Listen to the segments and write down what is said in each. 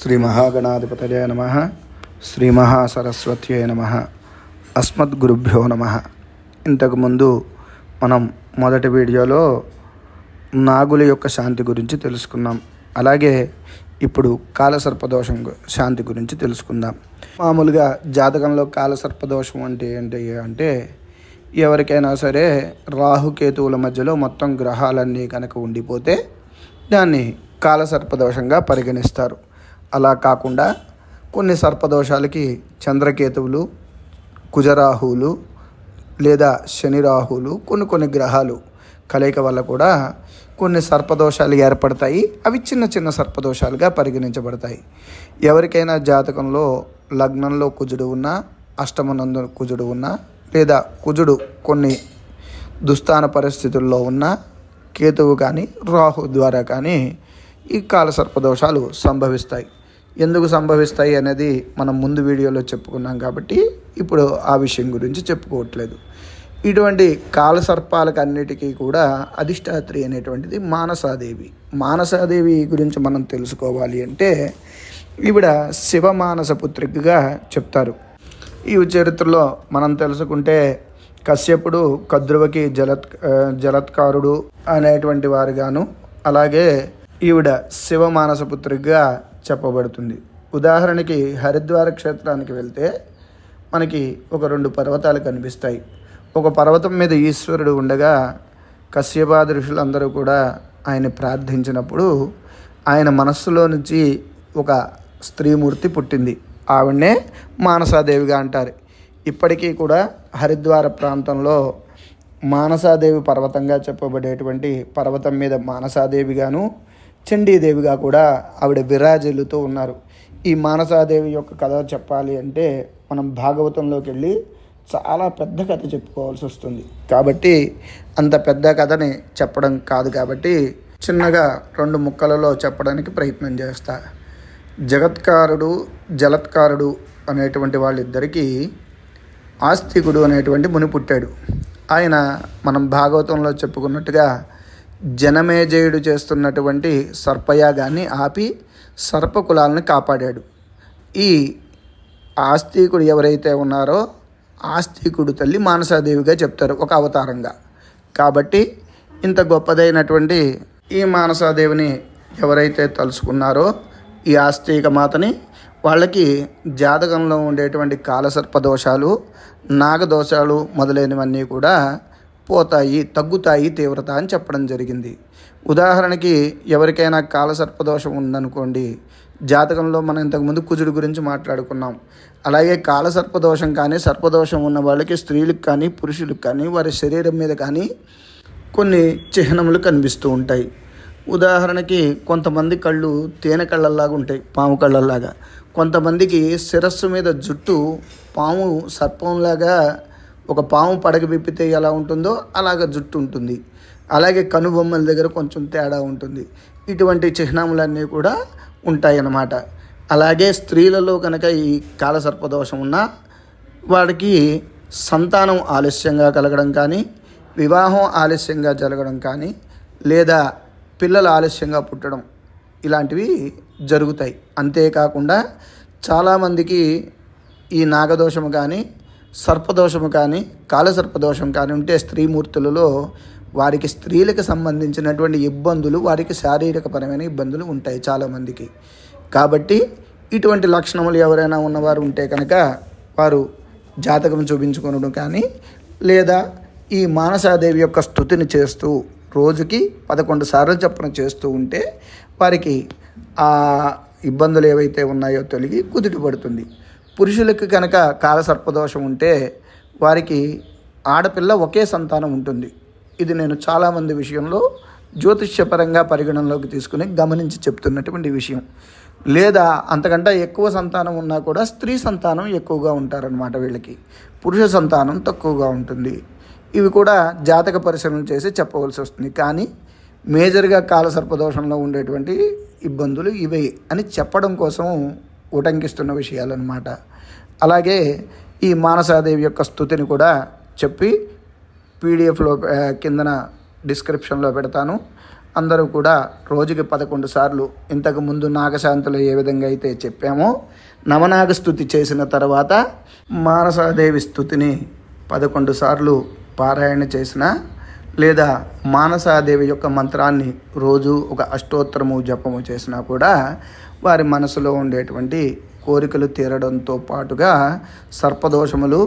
శ్రీ మహాగణాధిపతయ నమ శ్రీ మహాసరస్వత్యై నమ అస్మద్గురుభ్యో నమ. ఇంతకుముందు మనం మొదటి వీడియోలో నాగుల యొక్క శాంతి గురించి తెలుసుకున్నాం. అలాగే ఇప్పుడు కాలసర్పదోషం శాంతి గురించి తెలుసుకుందాం. మామూలుగా జాతకంలో కాలసర్పదోషం అంటే ఏంటి అంటే ఎవరికైనా సరే రాహుకేతువుల మధ్యలో మొత్తం గ్రహాలన్నీ కనుక ఉండిపోతే దాన్ని కాలసర్పదోషంగా పరిగణిస్తారు. అలా కాకుండా కొన్ని సర్పదోషాలకి చంద్రకేతువులు కుజరాహువులు లేదా శని రాహువులు కొన్ని కొన్ని గ్రహాలు కలయిక వల్ల కూడా కొన్ని సర్పదోషాలు ఏర్పడతాయి. అవి చిన్న చిన్న సర్పదోషాలుగా పరిగణించబడతాయి. ఎవరికైనా జాతకంలో లగ్నంలో కుజుడు ఉన్నా అష్టమనందు కుజుడు ఉన్నా లేదా కుజుడు కొన్ని దుస్థాన పరిస్థితుల్లో ఉన్న కేతువు కానీ రాహు ద్వారా కానీ ఈ కాల సర్పదోషాలు సంభవిస్తాయి. ఎందుకు సంభవిస్తాయి అనేది మనం ముందు వీడియోలో చెప్పుకున్నాం కాబట్టి ఇప్పుడు ఆ విషయం గురించి చెప్పుకోవట్లేదు. ఇటువంటి కాలసర్పాలకు అన్నిటికీ కూడా అధిష్టాత్రి అనేటువంటిది మానసాదేవి. మానసాదేవి గురించి మనం తెలుసుకోవాలి అంటే ఈవిడ శివమానస పుత్రికగా చెప్తారు. ఈ చరిత్రలో మనం తెలుసుకుంటే కశ్యపుడు కద్రువకి జలత్ జలత్కారుడు అనేటువంటి వారుగాను అలాగే ఈవిడ శివమానస పుత్రికగా చెప్పబడుతుంది. ఉదాహరణకి హరిద్వార క్షేత్రానికి వెళ్తే మనకి ఒక రెండు పర్వతాలు కనిపిస్తాయి. ఒక పర్వతం మీద ఈశ్వరుడు ఉండగా కశ్యపాద ఋషులందరూ కూడా ఆయన ప్రార్థించినప్పుడు ఆయన మనస్సులో నుంచి ఒక స్త్రీమూర్తి పుట్టింది. ఆవిడనే మానసాదేవిగా అంటారు. ఇప్పటికీ కూడా హరిద్వార ప్రాంతంలో మానసాదేవి పర్వతంగా చెప్పబడేటువంటి పర్వతం మీద మానసాదేవిగాను చండీదేవిగా కూడా ఆవిడ విరాజిల్లుతూ ఉన్నారు. ఈ మానసాదేవి యొక్క కథ చెప్పాలి అంటే మనం భాగవతంలోకి వెళ్ళి చాలా పెద్ద కథ చెప్పుకోవాల్సి వస్తుంది. కాబట్టి అంత పెద్ద కథని చెప్పడం కాదు కాబట్టి చిన్నగా రెండు ముక్కలలో చెప్పడానికి ప్రయత్నం చేస్తా. జగత్కారుడు జలత్కారుడు అనేటువంటి వాళ్ళిద్దరికీ ఆస్తికుడు అనేటువంటి ముని పుట్టాడు. ఆయన మనం భాగవతంలో చెప్పుకున్నట్టుగా జనమేజయుడు చేస్తున్నటువంటి సర్పయాగాన్ని ఆపి సర్పకులాలను కాపాడాడు. ఈ ఆస్తికుడు ఎవరైతే ఉన్నారో ఆస్తికుడు తల్లి మానసాదేవిగా చెప్తారు ఒక అవతారంగా. కాబట్టి ఇంత గొప్పదైనటువంటి ఈ మానసాదేవిని ఎవరైతే తలుసుకున్నారో ఈ ఆస్తిక మాతని వాళ్ళకి జాతకంలో ఉండేటువంటి కాలసర్ప దోషాలు నాగదోషాలు మొదలైనవన్నీ కూడా పోతాయి తగ్గుతాయి తీవ్రత అని చెప్పడం జరిగింది. ఉదాహరణకి ఎవరికైనా కాలసర్పదోషం ఉందనుకోండి జాతకంలో మనం ఇంతకుముందు కుజుడు గురించి మాట్లాడుకున్నాం. అలాగే కాలసర్పదోషం కానీ సర్పదోషం ఉన్న వాళ్ళకి స్త్రీలకు కానీ పురుషులకు కానీ వారి శరీరం మీద కానీ కొన్ని చిహ్నములు కనిపిస్తూ ఉంటాయి. ఉదాహరణకి కొంతమంది కళ్ళు తేనె కళ్ళల్లాగా ఉంటాయి పాము కళ్ళల్లాగా. కొంతమందికి శిరస్సు మీద జుట్టు పాము సర్పంలాగా ఒక పాము పడగ విప్పితే ఎలా ఉంటుందో అలాగ జుట్టు ఉంటుంది. అలాగే కనుబొమ్మల దగ్గర కొంచెం తేడా ఉంటుంది. ఇటువంటి చిహ్నములన్నీ కూడా ఉంటాయన్నమాట. అలాగే స్త్రీలలో కనుక ఈ కాలసర్పదోషం ఉన్నా వాడికి సంతానం ఆలస్యంగా కలగడం కానీ వివాహం ఆలస్యంగా జరగడం కానీ లేదా పిల్లలు ఆలస్యంగా పుట్టడం ఇలాంటివి జరుగుతాయి. అంతేకాకుండా చాలామందికి ఈ నాగదోషము కానీ సర్పదోషము కానీ కాలసర్పదోషం కానీ ఉంటే స్త్రీమూర్తులలో వారికి స్త్రీలకు సంబంధించినటువంటి ఇబ్బందులు వారికి శారీరకపరమైన ఇబ్బందులు ఉంటాయి చాలామందికి. కాబట్టి ఇటువంటి లక్షణములు ఎవరైనా ఉన్నవారు ఉంటే కనుక వారు జాతకం చూపించుకొనడం కానీ లేదా ఈ మానసాదేవి యొక్క స్థుతిని చేస్తూ రోజుకి పదకొండు సార్లు చొప్పున చేస్తూ ఉంటే వారికి ఆ ఇబ్బందులు ఏవైతే ఉన్నాయో తొలగి కుదుట పడుతుంది. పురుషులకు కనుక కాలసర్పదోషం ఉంటే వారికి ఆడపిల్ల ఒకే సంతానం ఉంటుంది. ఇది నేను చాలామంది విషయంలో జ్యోతిష్యపరంగా పరిగణనలోకి తీసుకుని గమనించి చెప్తున్నటువంటి విషయం. లేదా అంతకంటే ఎక్కువ సంతానం ఉన్నా కూడా స్త్రీ సంతానం ఎక్కువగా ఉంటారనమాట వీళ్ళకి. పురుష సంతానం తక్కువగా ఉంటుంది. ఇవి కూడా జాతక పరిశీలన చేసి చెప్పవలసి వస్తుంది. కానీ మేజర్గా కాలసర్పదోషంలో ఉండేటువంటి ఇబ్బందులు ఇవే అని చెప్పడం కోసం ఉటంకిస్తున్న విషయాలన్నమాట. అలాగే ఈ మానసాదేవి యొక్క స్థుతిని కూడా చెప్పి పీడిఎఫ్లో కిందన డిస్క్రిప్షన్లో పెడతాను. అందరూ కూడా రోజుకి పదకొండు సార్లు ఇంతకు ముందు నాగశాంతులు ఏ విధంగా అయితే చెప్పామో నవనాగ స్థుతి చేసిన తర్వాత మానసాదేవి స్థుతిని పదకొండు సార్లు పారాయణ చేసిన లేదా మానసాదేవి యొక్క మంత్రాన్ని రోజు ఒక అష్టోత్తరము జపము చేసినా కూడా వారి మనసులో ఉండేటువంటి కోరికలు తీరడంతో పాటుగా సర్పదోషములు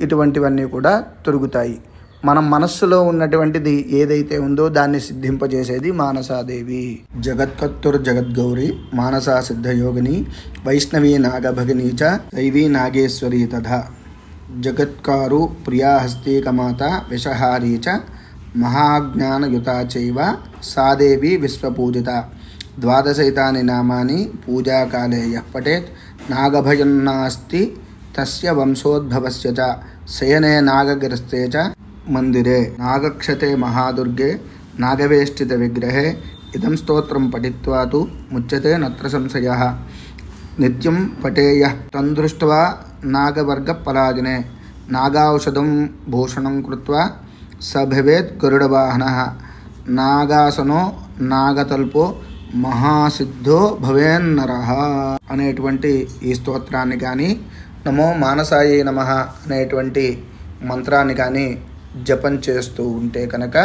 ఇటువంటివన్నీ కూడా తొలుగుతాయి మన మనస్సులో ఉన్నటువంటిది ఏదైతే ఉందో దాన్ని సిద్ధింపజేసేది మానసాదేవి. జగత్కత్తుర్ జగద్గౌరి మానసా సిద్ధయోగిని వైష్ణవీ నాగభగిని చ దైవీ నాగేశ్వరి తథ. జగత్కారు ప్రియాహస్తీకమాత విషహారీ చ మహాజ్ఞానయుతా చైవ సాదేవి విశ్వపూజిత. ద్వాదశైతాని నామాని పూజాకాలే యః పఠేత్ नागभयन्नास्ति तस्य वंशोद्भवस्य च शयने नागगिरस्ते च मन्दिरे नागक्षते महादुर्गे नागवेष्टितविग्रहे इदं स्तोत्रं पठित्वा तु मुच्यते नत्रसंशयः नित्यं पटेयः तन्दृष्ट्वा नागवर्गपराजिने नागाौषधं भूषणं कृत्वा स भवेत् गरुडवाहनः नागासनो नागतल्पो మహాసిద్ధో భవేన్నర అనేటువంటి ఈ స్తోత్రాన్ని కానీ నమో మానసాయి నమ అనేటువంటి మంత్రాన్ని కానీ జపం చేస్తూ ఉంటే కనుక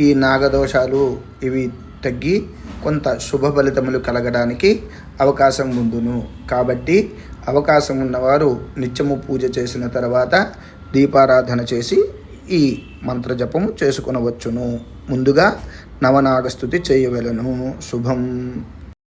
ఈ నాగదోషాలు ఇవి తగ్గి కొంత శుభ ఫలితములు కలగడానికి అవకాశం ఉండును. కాబట్టి అవకాశం ఉన్నవారు నిత్యము పూజ చేసిన తర్వాత దీపారాధన చేసి ఈ మంత్రజపము చేసుకునవచ్చును. ముందుగా నవనాగస్థుతి చేయవలను. శుభం.